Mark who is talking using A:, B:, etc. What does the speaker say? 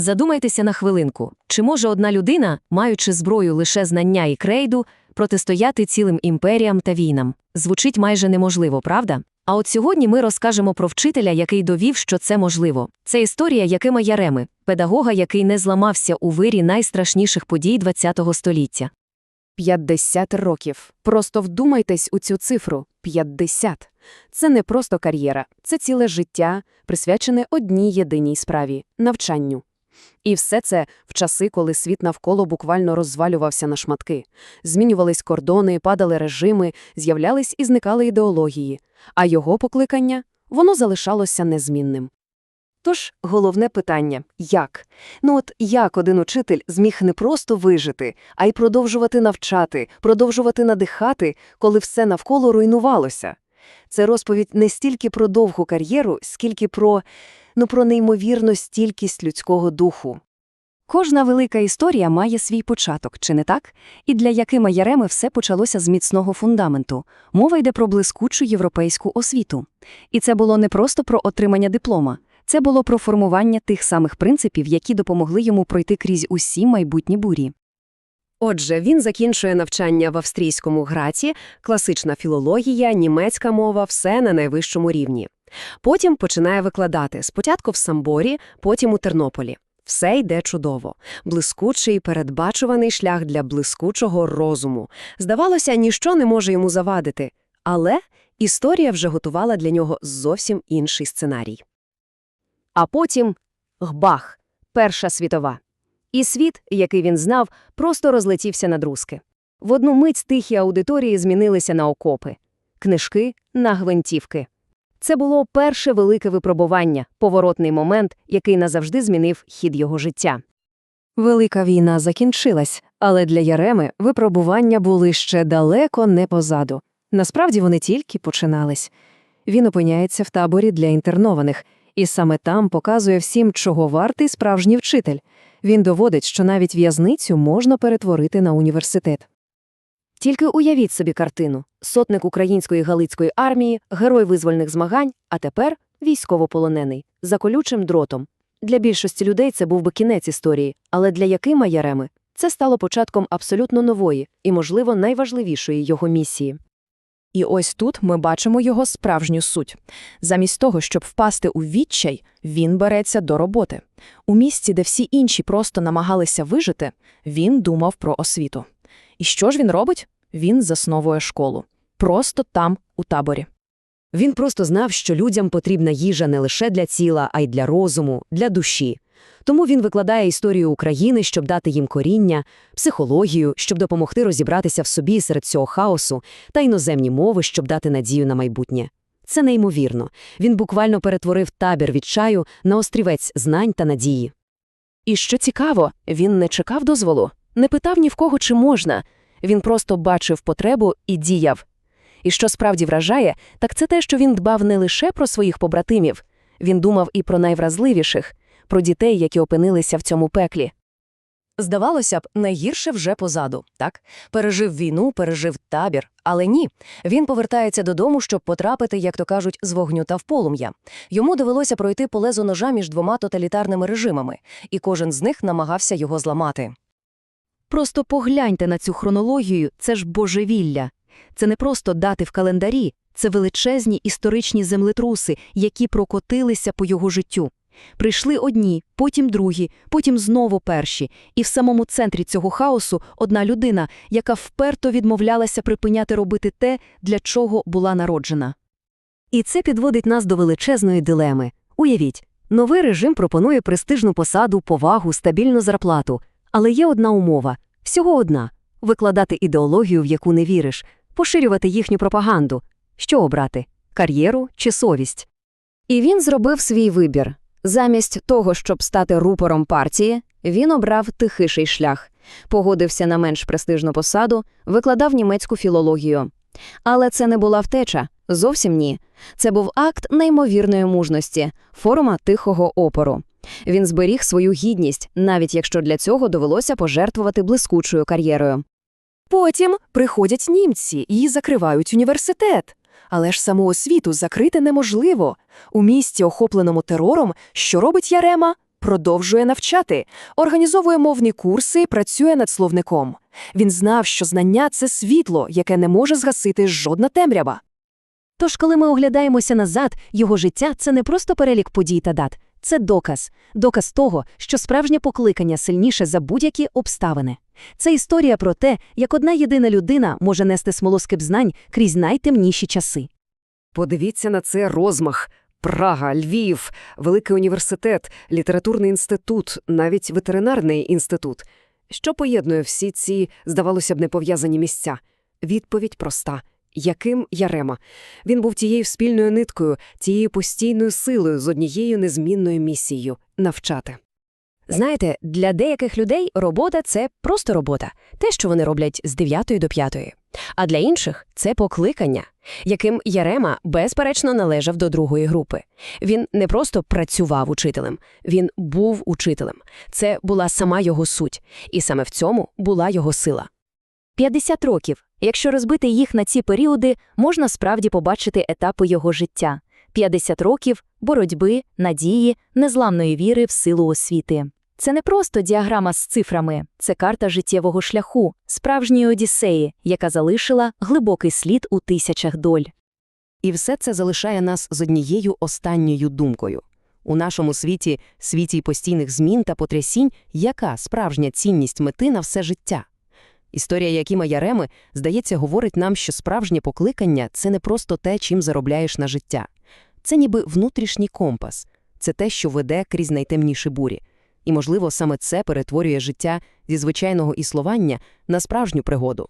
A: Задумайтеся на хвилинку, чи може одна людина, маючи зброю лише знання і крейду, протистояти цілим імперіям та війнам? Звучить майже неможливо, правда? А от сьогодні ми розкажемо про вчителя, який довів, що це можливо. Це історія Якима Яреми, педагога, який не зламався у вирі найстрашніших подій ХХ століття.
B: 50 років. Просто вдумайтесь у цю цифру 50. Це не просто кар'єра, це ціле життя, присвячене одній єдиній справі навчанню. І все це в часи, коли світ навколо буквально розвалювався на шматки. Змінювались кордони, падали режими, з'являлись і зникали ідеології, а його покликання воно залишалося незмінним.
C: Тож головне питання як? Ну от як один учитель зміг не просто вижити, а й продовжувати навчати, продовжувати надихати, коли все навколо руйнувалося? Це розповідь не стільки про довгу кар'єру, скільки про, ну, про неймовірну стількість людського духу.
A: Кожна велика історія має свій початок, чи не так? І для Якима Яреми все почалося з міцного фундаменту. Мова йде про блискучу європейську освіту. І це було не просто про отримання диплома. Це було про формування тих самих принципів, які допомогли йому пройти крізь усі майбутні бурі.
C: Отже, він закінчує навчання в австрійському граці, класична філологія, німецька мова, все на найвищому рівні. Потім починає викладати спочатку в Самборі, потім у Тернополі. Все йде чудово. Блискучий, передбачуваний шлях для блискучого розуму. Здавалося, ніщо не може йому завадити. Але історія вже готувала для нього зовсім інший сценарій. А потім – гбах, Перша світова. І світ, який він знав, просто розлетівся на друзки. В одну мить тихі аудиторії змінилися на окопи, книжки на гвинтівки. Це було перше велике випробування, поворотний момент, який назавжди змінив хід його життя.
A: Велика війна закінчилась, але для Яреми випробування були ще далеко не позаду. Насправді вони тільки починались. Він опиняється в таборі для інтернованих, і саме там показує всім, чого вартий справжній вчитель. Він доводить, що навіть в'язницю можна перетворити на університет.
C: Тільки уявіть собі картину: сотник української галицької армії, герой визвольних змагань, а тепер військовополонений, за колючим дротом. Для більшості людей це був би кінець історії, але для Якима Яреми це стало початком абсолютно нової і, можливо, найважливішої його місії.
D: І ось тут ми бачимо його справжню суть. Замість того, щоб впасти у відчай, він береться до роботи. У місці, де всі інші просто намагалися вижити, він думав про освіту. І що ж він робить? Він засновує школу. Просто там, у таборі.
C: Він просто знав, що людям потрібна їжа не лише для тіла, а й для розуму, для душі. Тому він викладає історію України, щоб дати їм коріння, психологію, щоб допомогти розібратися в собі серед цього хаосу, та іноземні мови, щоб дати надію на майбутнє. Це неймовірно. Він буквально перетворив табір від чаю на острівець знань та надії. І що цікаво, він не чекав дозволу, не питав ні в кого, чи можна. Він просто бачив потребу і діяв. І що справді вражає, так це те, що він дбав не лише про своїх побратимів, він думав і про найвразливіших про дітей, які опинилися в цьому пеклі. Здавалося б, найгірше вже позаду, так? Пережив війну, пережив табір, але ні. Він повертається додому, щоб потрапити, як то кажуть, з вогню та в полум'я. Йому довелося пройти по лезу ножа між двома тоталітарними режимами, і кожен з них намагався його зламати. Просто погляньте на цю хронологію, це ж божевілля. Це не просто дати в календарі, це величезні історичні землетруси, які прокотилися по його життю. Прийшли одні, потім другі, потім знову перші, і в самому центрі цього хаосу одна людина, яка вперто відмовлялася припиняти робити те, для чого була народжена. І це підводить нас до величезної дилеми. Уявіть, новий режим пропонує престижну посаду, повагу, стабільну зарплату. Але є одна умова всього одна викладати ідеологію, в яку не віриш, поширювати їхню пропаганду. Що обрати кар'єру чи совість? І він зробив свій вибір. Замість того, щоб стати рупором партії, він обрав тихиший шлях, погодився на менш престижну посаду, викладав німецьку філологію. Але це не була втеча, зовсім ні. Це був акт неймовірної мужності, форма тихого опору. Він зберіг свою гідність, навіть якщо для цього довелося пожертвувати блискучою кар'єрою.
B: Потім приходять німці і закривають університет. Але ж саму освіту закрити неможливо. У місті, охопленому терором, що робить Ярема?
D: продовжує навчати, організовує мовні курси, працює над словником. Він знав, що знання – це світло, яке не може згасити жодна темрява.
A: Тож, коли ми оглядаємося назад, його життя – це не просто перелік подій та дат. Це доказ. Доказ того, що справжнє покликання сильніше за будь-які обставини. Це історія про те, як одна єдина людина може нести смолоскип знань крізь найтемніші часи.
B: Подивіться на це розмах. Прага, Львів, Великий університет, літературний інститут, навіть ветеринарний інститут. Що поєднує всі ці, здавалося б, непов'язані місця? Відповідь проста. Яким Ярема? Він був тією спільною ниткою, тією постійною силою з однією незмінною місією – навчати.
A: Знаєте, для деяких людей робота – це просто робота, те, що вони роблять з 9 до 5. А для інших – це покликання, яким Ярема безперечно належав до другої групи. Він не просто працював учителем, він був учителем. Це була сама його суть, і саме в цьому була його сила. 50 років. Якщо розбити їх на ці періоди, можна справді побачити етапи його життя. 50 років боротьби, надії, незламної віри в силу освіти. Це не просто діаграма з цифрами, це карта життєвого шляху, справжньої одіссеї, яка залишила глибокий слід у тисячах доль.
C: І все це залишає нас з однією останньою думкою. У нашому світі, світі постійних змін та потрясінь, яка справжня цінність мети на все життя? Історія Якіма Яреми, здається, говорить нам, що справжнє покликання – це не просто те, чим заробляєш на життя. Це ніби внутрішній компас, це те, що веде крізь найтемніші бурі. І, можливо, саме це перетворює життя зі звичайного існування на справжню пригоду.